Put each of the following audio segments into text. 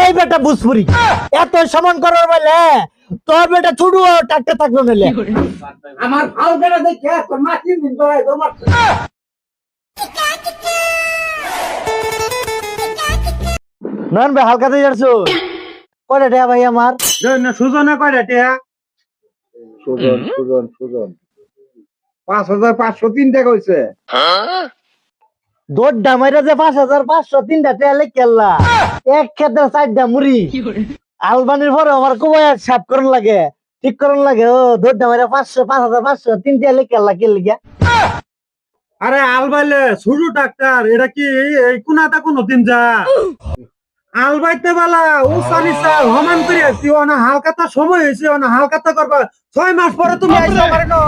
এই বেটা বুঝপুরি এত সমান করার বলে তোর বেটা ছুটু টাকতে থাকল নালে আমার ফাল বেড়া দেখে তোর মা তিন দিন ধরে তোর নয়ন ভাই হালকাতে যাচ্ছো? কয়টা টাকা ভাই আমার? সুজনে কয়টা টিয়া? সুজন সুজন সুজন। পাঁচ হাজার পাঁচশো তিন টাকা হয়েছে দৌড় ডামাইরা যে পাঁচ হাজার পাঁচশো তিনটা টাকা লেখলা এক ক্ষেত্রে চারটা মুড়ি। আলবানির পরে আমার কোবাই সাপ করন লাগে ঠিক করন লাগে ও দৌড় ডামাইরা পাঁচশো পাঁচ হাজার পাঁচশো তিনটা লেখলা কে লিখা আরে আলবাইলে ছোট ডাক্তার এটা কি এই কোনাটা কোনো দিন যা? আলবাইতে বেলা ও সানি স্যার হমান করে আসছি ও না হালকাতা সময় হয়েছে ও না হালকাতা করবা। ছয় মাস পরে তুমি আইসো পারে না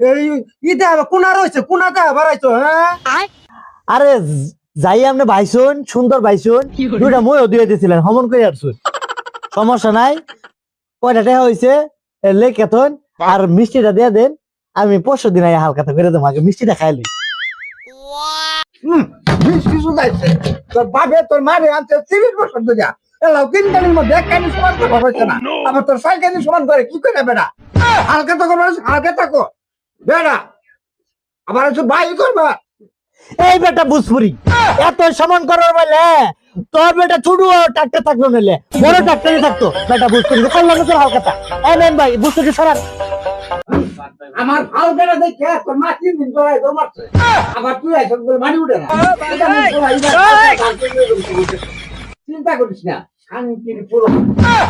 এই ইতে আবার কোনা রয়েছে কোনাতে আবার আইছো হ্যাঁ? আরে যাই আপনি ভাইসুন সুন্দর ভাইসুন দুইটা মইও দিয়ে দিয়েছিলেন হমন করে আসছুন সমস্যা নাই কয়টা টাকা হয়েছে লেখে থন আর মিষ্টিটা দিয়ে দেন আমি পরশু দিন আইয়া হালকাতা করে দেবো আগে মিষ্টিটা খাইলি মিষ্টি শুধাইছে তোর বাপে তোর মারে আনছে তিরিশ বছর ধরে এলাও তিন কানির মধ্যে এক কানি সমান করবা হয়েছে না। আবার তোর ছয় কানি সমান করে কি করে বেড়া? হালকা তো করবা হালকা থাকো। বেড়া আবার ভাই করবা। এই বেটা বুঝপুরি। এত সমান করার বেলে তোর বেটা ছুটু টাকতে থাকল নালে বড় ডাক্তারই থাকতো। বেটা বুঝপুরি কল্যাণ তোর হালকাতা এই নেন ভাই বুঝপুরি সরান। আমার দেখে তোর মা তিন দিন ধরে তোর মারছে। আবার তুই করে মানি উঠে না। চিন্তা করিস না শান্তির পুরো।